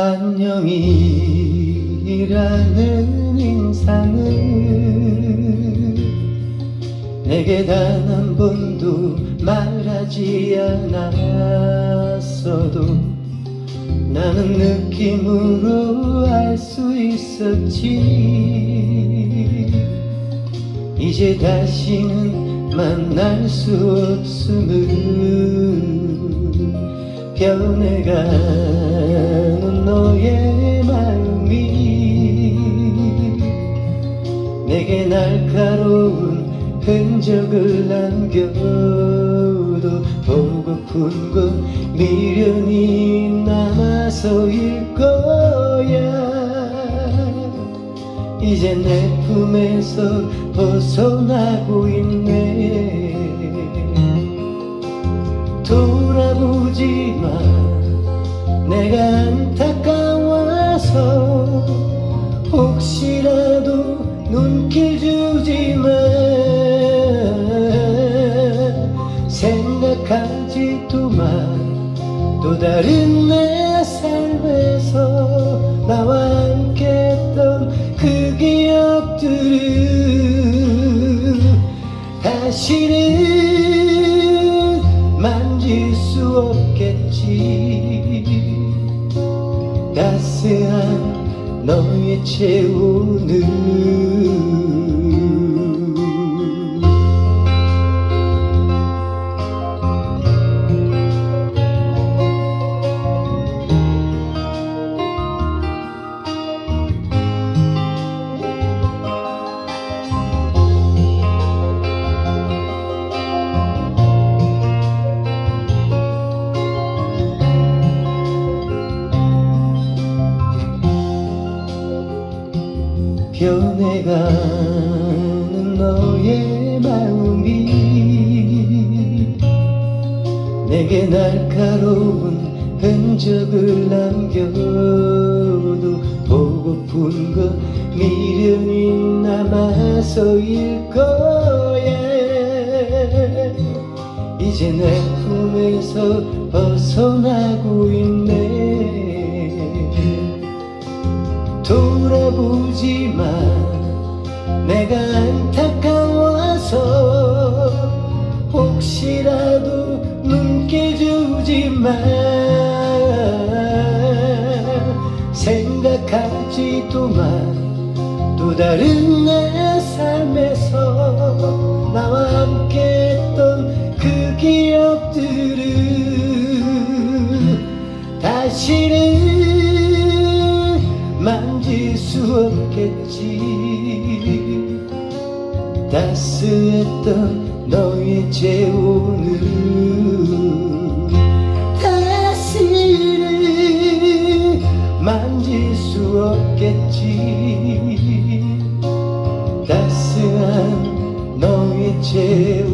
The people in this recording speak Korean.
안녕이라는 인상을 내게 단 한 번도 말하지 않았어도 나는 느낌으로 알 수 있었지. 이제 다시는 만날 수 없음을 변해가는 너의 마음이 내게 날카로운 흔적을 남겨도 보고픈 건 미련이 남아서일 거야. 이제 내 품에서 벗어나고 있네 생각하지도 마또 다른 내 삶에서 나와 함께 했던 그 기억들을 다시는 만질 수 없겠지. 따스한 너의 체온을 변해가는 너의 마음이 내게 날카로운 흔적을 남겨도 보고픈 건 미련이 남아서일 거야. 이제 내 품에서 벗어나고 있네 마 내가 안타까워서 혹시라도 눈길 주지 마 생각하지도 마또 다른 내 삶에서 나와 함께 했던 그 기억들 없겠지. 따스했던 너의 재혼을 다시는 만질 수 없겠지. 따스한 너의 재혼.